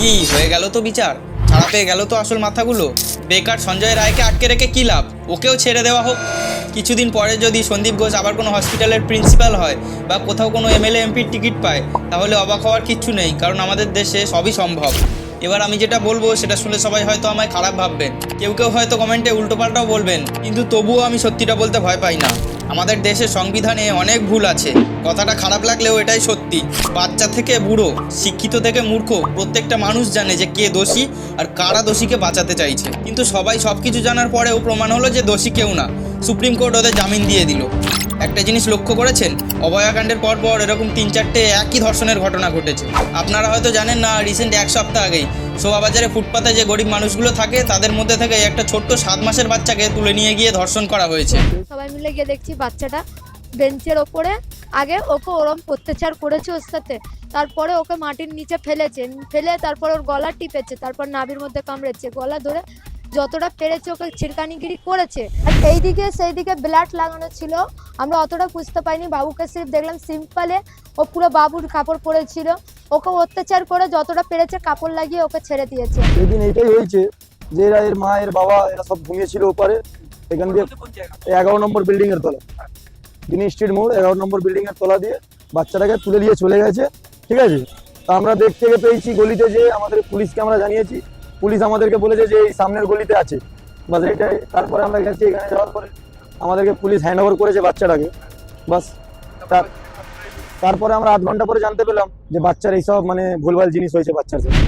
কি, হয়ে গেল তো বিচার? ছাড়া পেয়ে গেল তো আসল মাথাগুলো। বেকার সঞ্জয় রায়কে আটকে রেখে কী লাভ? ওকেও ছেড়ে দেওয়া হোক। কিছুদিন পরে যদি সন্দীপ ঘোষ আবার কোনো হসপিটালের প্রিন্সিপাল হয় বা কোথাও কোনো এমএলএ এমপির টিকিট পায়, তাহলে অবাক হওয়ার কিচ্ছু নেই, কারণ আমাদের দেশে সবই সম্ভব। এবার আমি যেটা বলব, সেটা শুনে সবাই হয়তো আমায় খারাপ ভাববেন। কেউ কেউ হয়তো কমেন্টে উল্টোপাল্টাও বলবেন, কিন্তু তবুও আমি সত্যিটা বলতে ভয় পাই না। আমাদের দেশে সংবিধানে অনেক ভুল আছে। কথাটা খারাপ লাগলেও এটাই সত্যি। বাচ্চা থেকে বুড়ো, শিক্ষিত থেকে মূর্খ, প্রত্যেকটা মানুষ জানে যে কে দোষী আর কারা দোষীকে বাঁচাতে চাইছে। কিন্তু সবাই সব কিছু জানার পরেও প্রমাণ হলো যে দোষী কেউ না। সুপ্রিম কোর্ট ওদের জামিন দিয়ে দিল। একটা জিনিস লক্ষ্য করেছেন? অভয়াকাণ্ডের পর পর এরকম তিন চারটে একই ধর্ষণের ঘটনা ঘটেছে। আপনারা হয়তো জানেন না রিসেন্ট এক সপ্তাহ আগেই শোভাবাজারে ফুটপাতে যে গরিব মানুষগুলো থাকে, তাদের মধ্যে থেকে একটা ছোট্ট সাত মাসের বাচ্চাকে তুলে নিয়ে গিয়ে ধর্ষণ করা হয়েছে। সবাই মিলে গিয়ে দেখছি বাচ্চাটা বেঞ্চের ওপরে, আগে ওকে ওরম অত্যাচার করেছে ওর সাথে, তারপরে ওকে মাটির নিচে ফেলেছে, ফেলে তারপর ওর গলা টিপেছে, তারপর নাভির মধ্যে কামড়েছে, গলা ধরে যতটা পেরেছে ওকে ছিড়কানিগিরি করেছে। আর এইদিকে সেই দিকে ব্লাড লাগানো ছিল। আমরা অতটা বুঝতে পারিনি। বাবুকে সির্ফ দেখলাম সিম্পলে। ও পুরো বাবুর কাপড় পরেছিল। ওকে অত্যাচার করে যতটা পেরেছে কাপড় লাগিয়ে ওকে ছেড়ে দিয়েছে। সেদিন এইটাই হয়েছে যে এরা এর মা, এর বাবা, এরা সব ঘুমিয়েছিল ওপারে। এখান দিয়ে এগারো নম্বর বিল্ডিং এর তলা দিনী স্ট্রিট মোড়, এগারো নম্বর বিল্ডিং এর তলা দিয়ে বাচ্চাটাকে তুলে দিয়ে চলে গেছে। ঠিক আছে? তা আমরা দেখতে পেয়েছি গলিতে যে আমাদের পুলিশকে আমরা জানিয়েছি। পুলিশ আমাদেরকে বলেছে যে এই সামনের গলিতে আছে। বাস এটাই। তারপরে আমরা গেছি এখানে যাওয়ার পরে আমাদেরকে পুলিশ হ্যান্ড ওভার করেছে বাচ্চাটাকে। বাস তার তারপরে আমরা আধ ঘণ্টা পরে জানতে পেলাম যে বাচ্চার এইসব মানে ভুলভাল জিনিস হয়েছে বাচ্চার। সাথে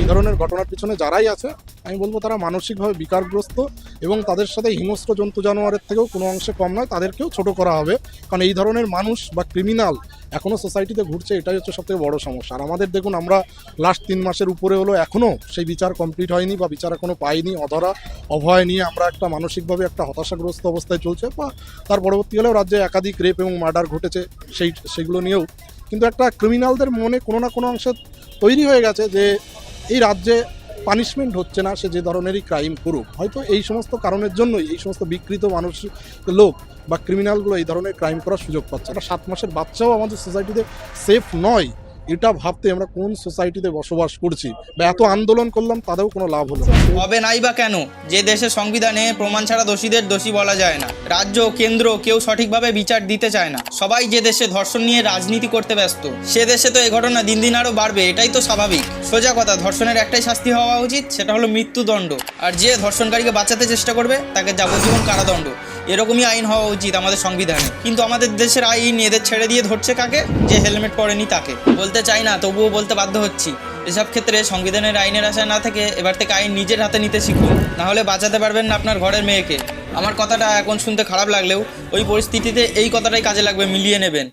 এই ধরনের ঘটনার পিছনে যারাই আছে, আমি বলব তারা মানসিকভাবে বিকারগ্রস্ত এবং তাদের সাথে হিংস্র জন্তু জানোয়ারের থেকেও কোনো অংশে কম নয়, তাদেরকেও ছোট করা হবে। কারণ এই ধরনের মানুষ বা ক্রিমিনাল এখনও সোসাইটিতে ঘুরছে, এটাই হচ্ছে সবথেকে বড় সমস্যা। আর আমাদের দেখুন, আমরা লাস্ট তিন মাসের উপরে হলো এখনও সেই বিচার কমপ্লিট হয়নি বা বিচার এখনও পাইনি, অধরা অভয় নিয়ে আমরা একটা মানসিকভাবে একটা হতাশাগ্রস্ত অবস্থায় চলছে বা তার পরবর্তীকালেও রাজ্যে একাধিক রেপ এবং মার্ডার ঘটেছে, সেই, সেগুলো নিয়েও কিন্তু একটা ক্রিমিনালদের মনে কোনো না কোনো অংশে তৈরি হয়ে গেছে যে এই রাজ্যে পানিশমেন্ট হচ্ছে না, সে যে ধরনেরই ক্রাইম করুক। হয়তো এই সমস্ত কারণের জন্যই এই সমস্ত বিকৃত মানুষ লোক বা ক্রিমিনালগুলো এই ধরনের ক্রাইম করার সুযোগ পাচ্ছে একটা সাত মাসের বাচ্চাও আমাদের সোসাইটিতে সেফ নয়। এটা ভাবতে আমরা কোন সোসাইটিতে বসবাস করছি বা এত আন্দোলন করলাম তাতেও কোনো লাভ হলো হবে নাই বা কেন? যে দেশের সংবিধানে প্রমাণ ছাড়া দোষীদের দোষী বলা যায় না। রাজ্য, কেন্দ্র কেউ সঠিকভাবে বিচার দিতে চায় না। সবাই যে দেশে ধর্ষণ নিয়ে রাজনীতি করতে ব্যস্ত, সে দেশে তো এই ঘটনা দিন দিন আরও বাড়বে, এটাই তো স্বাভাবিক। সোজা কথা, ধর্ষণের একটাই শাস্তি হওয়া উচিত, সেটা হলো মৃত্যুদণ্ড। আর যে ধর্ষণকারীকে বাঁচাতে চেষ্টা করবে, তাকে যাবজ্জীবন কারাদণ্ড। এরকমই আইন হওয়া উচিত আমাদের সংবিধানে। কিন্তু আমাদের দেশের আইন এদের ছেড়ে দিয়ে ধরছে কাকে? যে হেলমেট পরেনি তাকে। বলতে চাই না, তবুও বলতে বাধ্য হচ্ছি। এসব ক্ষেত্রে সংবিধানের আইনের আশায় না থেকে এবার থেকে আইন নিজের হাতে নিতে শিখুন। নাহলে বাঁচাতে পারবেন না আপনার ঘরের মেয়েকে। আমার কথাটা এখন শুনতে খারাপ লাগলেও ওই পরিস্থিতিতে এই কথাটাই কাজে লাগবে, মিলিয়ে নেবেন।